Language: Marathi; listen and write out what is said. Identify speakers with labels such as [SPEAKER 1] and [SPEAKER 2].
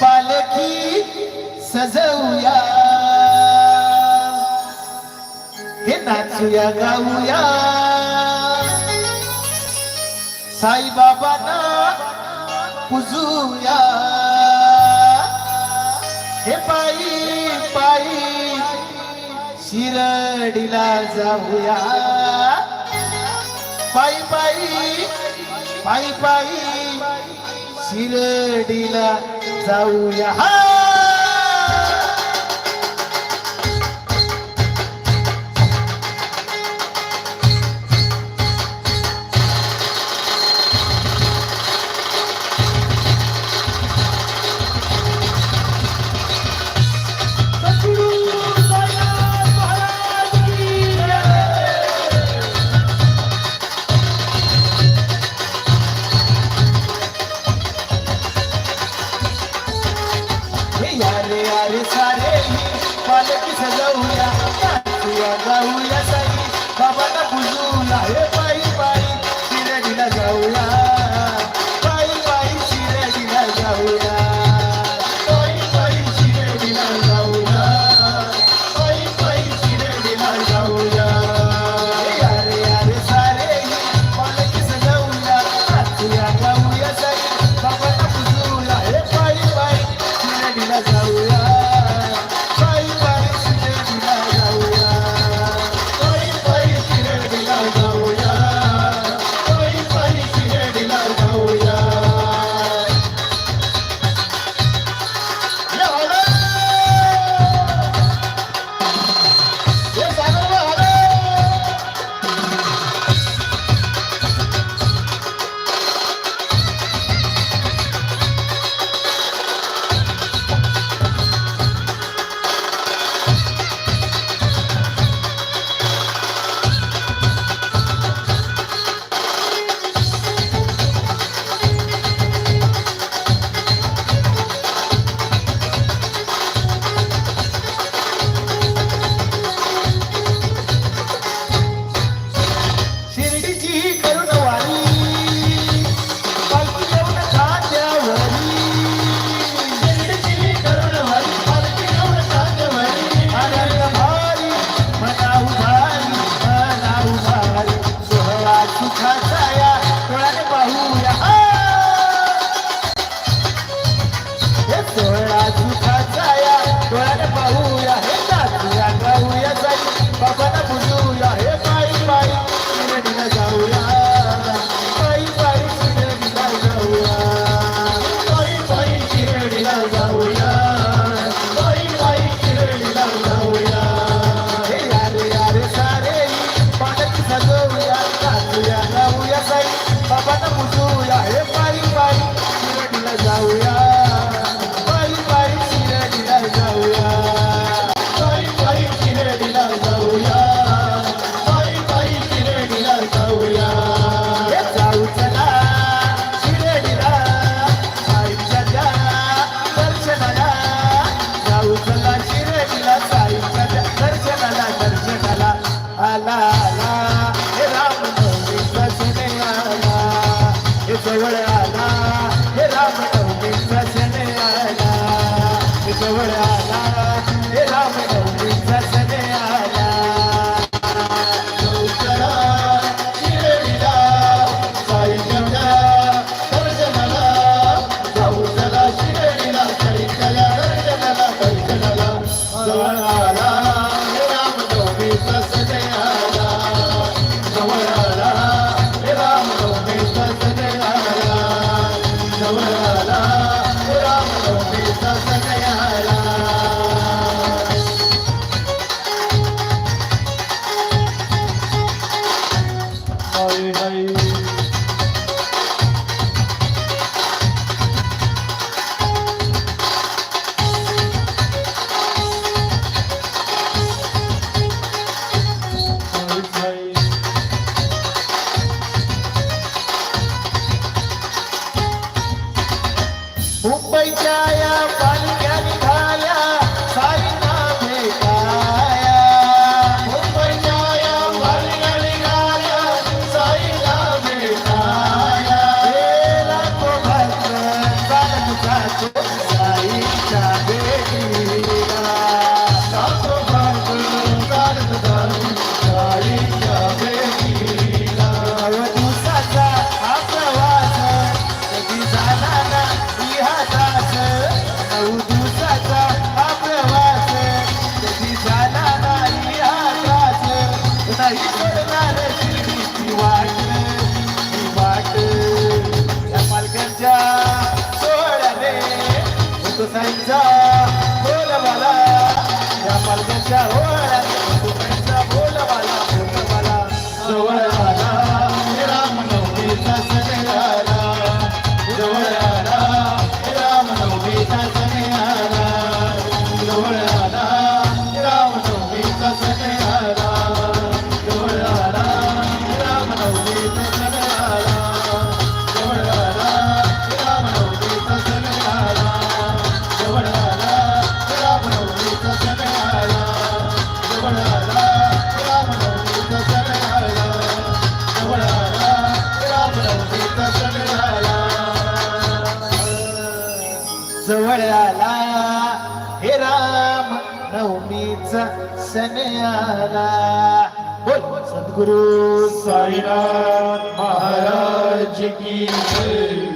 [SPEAKER 1] पालखी सजवूया. हे नाचूया गाऊया. साईबाबांना पुजूया. हे पायी पायी शिरडीला जाऊया. पायी पायी पायी पायी शिरडीला जाऊया. झाले अरे सारे पालखी सजाऊया जाऊया सगळी बाबाला पूजा हुसैनचा बोल मला या मार्गाच्या हो नवमीचा बोल सद्गुरु
[SPEAKER 2] साईनाथ महाराज की जय.